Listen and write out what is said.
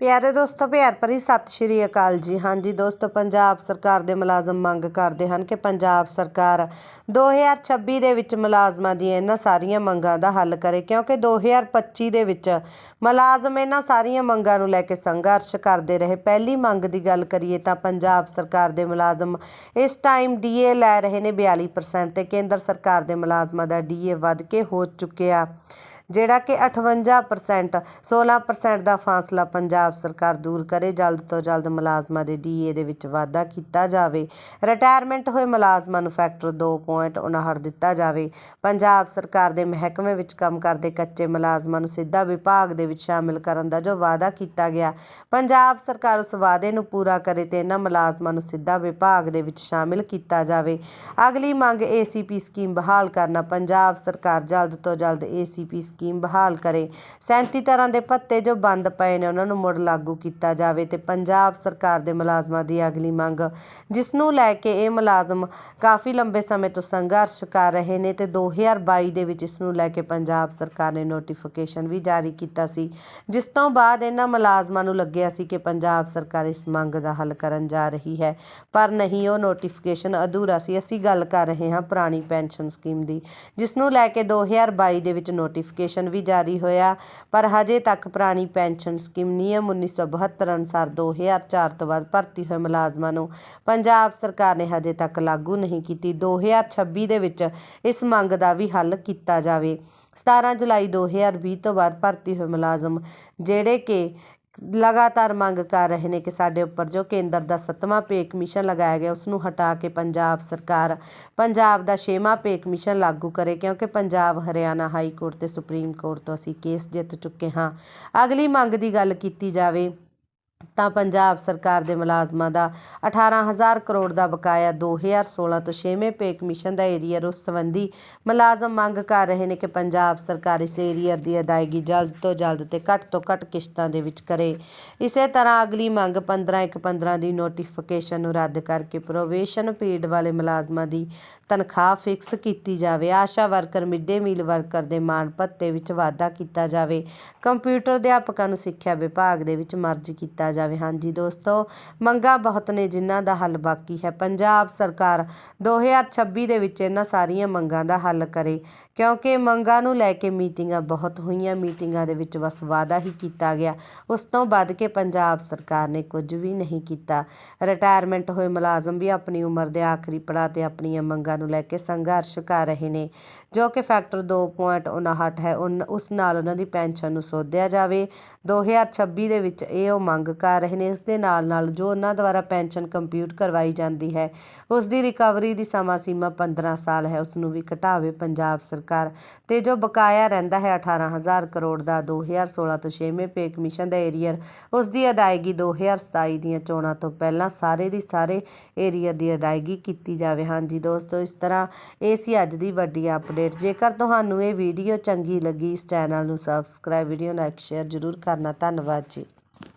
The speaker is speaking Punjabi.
ਪਿਆਰੇ ਦੋਸਤੋ, ਪਿਆਰ ਭਰੀ ਸਤਿ ਸ਼੍ਰੀ ਅਕਾਲ ਜੀ। ਹਾਂਜੀ ਦੋਸਤੋ, ਪੰਜਾਬ ਸਰਕਾਰ ਦੇ ਮੁਲਾਜ਼ਮ ਮੰਗ ਕਰਦੇ ਹਨ ਕਿ ਪੰਜਾਬ ਸਰਕਾਰ 2026 ਦੇ ਵਿੱਚ ਮੁਲਾਜ਼ਮਾਂ ਦੀਆਂ ਇਹਨਾਂ ਸਾਰੀਆਂ ਮੰਗਾਂ ਦਾ ਹੱਲ ਕਰੇ, ਕਿਉਂਕਿ 2025 ਦੇ ਵਿੱਚ ਮੁਲਾਜ਼ਮ ਇਹਨਾਂ ਸਾਰੀਆਂ ਮੰਗਾਂ ਨੂੰ ਲੈ ਕੇ ਸੰਘਰਸ਼ ਕਰਦੇ ਰਹੇ। ਪਹਿਲੀ ਮੰਗ ਦੀ ਗੱਲ ਕਰੀਏ ਤਾਂ ਪੰਜਾਬ ਸਰਕਾਰ ਦੇ ਮੁਲਾਜ਼ਮ ਇਸ ਟਾਈਮ ਡੀਏ ਲੈ ਰਹੇ ਨੇ 42% ਤੇ ਕੇਂਦਰ ਸਰਕਾਰ ਦੇ ਮੁਲਾਜ਼ਮਾਂ ਦਾ ਡੀਏ ਵੱਧ ਕੇ ਹੋ ਚੁੱਕਿਆ। ਜਿਹੜਾ ਕਿ 58% 16% ਦਾ ਫਾਸਲਾ ਪੰਜਾਬ ਸਰਕਾਰ ਦੂਰ ਕਰੇ, ਜਲਦ ਤੋਂ ਜਲਦ ਮੁਲਾਜ਼ਮਾਂ ਦੇ ਡੀਏ ਦੇ ਵਿੱਚ ਵਾਧਾ ਕੀਤਾ ਜਾਵੇ। ਰਿਟਾਇਰਮੈਂਟ ਹੋਏ ਮੁਲਾਜ਼ਮਾਂ ਨੂੰ ਫੈਕਟਰ 2.59 ਦਿੱਤਾ ਜਾਵੇ। ਪੰਜਾਬ ਸਰਕਾਰ ਦੇ ਮਹਿਕਮੇ ਵਿੱਚ ਕੰਮ ਕਰਦੇ ਕੱਚੇ ਮੁਲਾਜ਼ਮਾਂ ਨੂੰ ਸਿੱਧਾ ਵਿਭਾਗ ਦੇ ਵਿੱਚ ਸ਼ਾਮਿਲ ਕਰਨ ਦਾ ਜੋ ਵਾਅਦਾ ਕੀਤਾ ਗਿਆ। ਪੰਜਾਬ ਸਰਕਾਰ ਉਸ ਵਾਅਦੇ ਨੂੰ ਪੂਰਾ ਕਰੇ ਤੇ ਇਹਨਾਂ ਮੁਲਾਜ਼ਮਾਂ ਨੂੰ ਸਿੱਧਾ ਵਿਭਾਗ ਦੇ ਵਿੱਚ ਸ਼ਾਮਿਲ ਕੀਤਾ ਜਾਵੇ। ਅਗਲੀ ਮੰਗ ਏਸੀਪੀ ਸਕੀਮ ਬਹਾਲ ਕਰਨਾ। ਪੰਜਾਬ ਸਰਕਾਰ ਜਲਦ ਤੋਂ ਜਲਦ ਏਸੀਪੀ ਸਕੀਮ ਬਹਾਲ ਕਰੇ। 37 ਤਰ੍ਹਾਂ ਦੇ ਭੱਤੇ ਜੋ ਬੰਦ ਪਏ ਨੇ, ਉਹਨਾਂ ਨੂੰ ਮੁੜ ਲਾਗੂ ਕੀਤਾ ਜਾਵੇ ਤੇ ਪੰਜਾਬ ਸਰਕਾਰ ਦੇ ਮੁਲਾਜ਼ਮਾਂ ਦੀ ਅਗਲੀ ਮੰਗ, ਜਿਸ ਨੂੰ ਲੈ ਕੇ ਇਹ ਮੁਲਾਜ਼ਮ ਕਾਫੀ ਲੰਬੇ ਸਮੇਂ ਤੋਂ ਸੰਘਰਸ਼ ਕਰ ਰਹੇ ਨੇ ਤੇ 2022 ਦੇ ਵਿੱਚ ਇਸ ਨੂੰ ਲੈ ਕੇ ਪੰਜਾਬ ਸਰਕਾਰ ਨੇ ਨੋਟੀਫਿਕੇਸ਼ਨ ਵੀ ਜਾਰੀ ਕੀਤਾ ਸੀ, ਜਿਸ ਤੋਂ ਬਾਅਦ ਇਹਨਾਂ ਮੁਲਾਜ਼ਮਾਂ ਨੂੰ ਲੱਗਿਆ ਸੀ ਕਿ ਪੰਜਾਬ ਸਰਕਾਰ ਇਸ ਮੰਗ ਦਾ ਹੱਲ ਕਰਨ ਜਾ ਰਹੀ ਹੈ, ਪਰ ਨਹੀਂ, ਉਹ ਨੋਟੀਫਿਕੇਸ਼ਨ ਅਧੂਰਾ ਸੀ। ਅਸੀਂ ਗੱਲ ਕਰ ਰਹੇ ਹਾਂ ਪੁਰਾਣੀ ਪੈਨਸ਼ਨ ਸਕੀਮ ਦੀ, ਜਿਸ ਨੂੰ ਲੈ ਕੇ 2022 ਦੇ ਵਿੱਚ ਨੋਟੀਫਿਕੇਸ਼ਨ ਵੀ ਜਾਰੀ ਹੋਇਆ। ਪਰ ਹਜੇ ਤੱਕ ਪੁਰਾਣੀ ਪੈਨਸ਼ਨ ਸਕੀਮ ਨਿਯਮ 1972 ਅਨੁਸਾਰ 2004 ਤੋਂ ਬਾਅਦ ਭਰਤੀ ਹੋਏ ਮੁਲਾਜ਼ਮਾਂ ਨੂੰ ਪੰਜਾਬ ਸਰਕਾਰ ਨੇ ਹਜੇ ਤੱਕ ਲਾਗੂ ਨਹੀਂ ਕੀਤੀ। 2026 ਦੇ ਵਿੱਚ ਇਸ ਮੰਗ ਦਾ ਵੀ ਹੱਲ ਕੀਤਾ ਜਾਵੇ। 17 ਜੁਲਾਈ 2020 ਤੋਂ ਬਾਅਦ ਭਰਤੀ ਹੋਏ ਮੁਲਾਜ਼ਮ ਜਿਹੜੇ ਕਿ ਲਗਾਤਾਰ ਮੰਗ ਕਰ ਰਹੇ ਨੇ ਕਿ ਸਾਡੇ ਉੱਪਰ ਜੋ ਕੇਂਦਰ ਦਾ ਸੱਤਵਾਂ ਪੇ ਕਮਿਸ਼ਨ ਲਗਾਇਆ ਗਿਆ ਉਸ ਨੂੰ ਹਟਾ ਕੇ ਪੰਜਾਬ ਸਰਕਾਰ ਪੰਜਾਬ ਦਾ ਛੇਵਾਂ ਪੇ ਕਮਿਸ਼ਨ ਲਾਗੂ ਕਰੇ, ਕਿਉਂਕਿ ਪੰਜਾਬ ਹਰਿਆਣਾ ਹਾਈ ਕੋਰਟ ਤੇ ਸੁਪਰੀਮ ਕੋਰਟ ਤੋਂ ਅਸੀਂ ਕੇਸ ਜਿੱਤ ਚੁੱਕੇ ਹਾਂ। ਅਗਲੀ ਮੰਗ ਦੀ ਗੱਲ ਕੀਤੀ ਜਾਵੇ ਤਾਂ ਪੰਜਾਬ ਸਰਕਾਰ ਦੇ ਮੁਲਾਜ਼ਮਾਂ ਦਾ 18000 ਕਰੋੜ ਦਾ ਬਕਾਇਆ 2016 ਤੋਂ 6ਵੇਂ ਪੇ ਕਮਿਸ਼ਨ ਦਾ ਏਰੀਅਰ ਉਸ ਸੰਬੰਧੀ ਮੁਲਾਜ਼ਮ ਮੰਗ ਕਰ ਰਹੇ ਨੇ ਕਿ ਪੰਜਾਬ ਸਰਕਾਰ ਇਸ ਏਰੀਅਰ ਦੀ ਅਦਾਇਗੀ ਜਲਦ ਤੋਂ ਜਲਦ ਤੇ ਘੱਟ ਤੋਂ ਘੱਟ ਕਿਸ਼ਤਾਂ ਦੇ ਵਿੱਚ ਕਰੇ। ਇਸੇ ਤਰ੍ਹਾਂ ਅਗਲੀ ਮੰਗ 15 ਇੱਕ 15 ਦੀ ਨੋਟੀਫਿਕੇਸ਼ਨ ਨੂੰ ਰੱਦ ਕਰਕੇ ਪ੍ਰੋਵੇਸ਼ਨ ਪੀਰੀਅਡ ਵਾਲੇ ਮੁਲਾਜ਼ਮਾਂ ਦੀ ਤਨਖਾਹ ਫਿਕਸ ਕੀਤੀ ਜਾਵੇ। Asha worker, mid day meal worker ਦੇ ਮਾਣ ਭੱਤੇ ਵਿੱਚ ਵਾਧਾ ਕੀਤਾ ਜਾਵੇ। ਕੰਪਿਊਟਰ ਅਧਿਆਪਕਾਂ ਨੂੰ ਸਿੱਖਿਆ ਵਿਭਾਗ ਦੇ ਵਿੱਚ ਮਰਜ ਕੀਤਾ ਜਾਵੇ। ਹਾਂਜੀ ਦੋਸਤੋ, ਮੰਗਾਂ ਬਹੁਤ ਨੇ ਜਿਨ੍ਹਾਂ ਦਾ ਹੱਲ ਬਾਕੀ ਹੈ। ਪੰਜਾਬ ਸਰਕਾਰ 2026 ਦੇ ਵਿੱਚ ਇਹਨਾਂ ਸਾਰੀਆਂ ਮੰਗਾਂ ਦਾ ਹੱਲ ਕਰੇ, ਕਿਉਂਕਿ ਮੰਗਾਂ ਨੂੰ ਲੈ ਕੇ ਮੀਟਿੰਗਾਂ ਬਹੁਤ ਹੋਈਆਂ। ਮੀਟਿੰਗਾਂ ਦੇ ਵਿੱਚ ਬਸ ਵਾਅਦਾ ਹੀ ਕੀਤਾ ਗਿਆ। ਉਸ ਤੋਂ ਵੱਧ ਕੇ ਪੰਜਾਬ ਸਰਕਾਰ ਨੇ ਕੁਝ ਵੀ ਨਹੀਂ ਕੀਤਾ। ਰਿਟਾਇਰਮੈਂਟ ਹੋਏ ਮੁਲਾਜ਼ਮ ਵੀ ਆਪਣੀ ਉਮਰ ਦੇ ਆਖਰੀ ਪੜਾਅ ਤੇ ਆਪਣੀਆਂ ਮੰਗਾਂ ਨੂੰ ਲੈ ਕੇ ਸੰਘਰਸ਼ ਕਰ ਰਹੇ ਨੇ, ਜੋ ਕਿ ਫੈਕਟਰ 2.59 ਹੈ। ਉਨ, ਉਸ ਨਾਲ ਉਹਨਾਂ ਦੀ ਪੈਨਸ਼ਨ ਨੂੰ ਸੋਧਿਆ ਜਾਵੇ। 2026 ਦੇ ਵਿੱਚ ਇਹ ਉਹ ਮੰਗ ਕਰ ਰਹੇ ਨੇ, ਇਸ ਦੇ ਨਾਲ ਨਾਲ ਜੋ ਉਹਨਾਂ ਦੁਆਰਾ ਪੈਨਸ਼ਨ ਕੰਪਿਊਟ ਕਰਵਾਈ ਜਾਂਦੀ ਹੈ, ਉਸ ਦੀ ਰਿਕਵਰੀ ਦੀ ਸਮਾਂ ਸੀਮਾ 15 ਸਾਲ ਹੈ, ਉਸ ਨੂੰ ਵੀ ਘਟਾਵੇ ਪੰਜਾਬ ਸਰਕਾਰ। ਤੇ ਜੋ ਬਕਾਇਆ ਰਹਿੰਦਾ ਹੈ 18000 ਕਰੋੜ ਦਾ 2016 ਤੋਂ 6ਵੇਂ ਪੇ ਕਮਿਸ਼ਨ ਦਾ ਏਰੀਅਰ, ਉਸ ਦੀ ਅਦਾਇਗੀ 2027 ਦੀਆਂ ਚੋਣਾਂ ਤੋਂ ਪਹਿਲਾਂ ਸਾਰੇ ਦੀ ਸਾਰੇ ਏਰੀਅਰ ਦੀ ਅਦਾਇਗੀ ਕੀਤੀ ਜਾਵੇ। ਹਾਂਜੀ ਦੋਸਤੋ, ਇਸ ਤਰ੍ਹਾਂ ਇਹ ਸੀ ਅੱਜ ਦੀ ਵੱਡੀ ਅਪਡੇਟ। ਜੇਕਰ ਤੁਹਾਨੂੰ ਇਹ ਵੀਡੀਓ ਚੰਗੀ ਲੱਗੀ, ਇਸ ਚੈਨਲ ਨੂੰ ਸਬਸਕ੍ਰਾਈਬ ਵੀਡੀਓ ਲਾਈਕ ਸ਼ੇਅਰ ਜ਼ਰੂਰ ਕਰਨਾ। ਧੰਨਵਾਦ ਜੀ।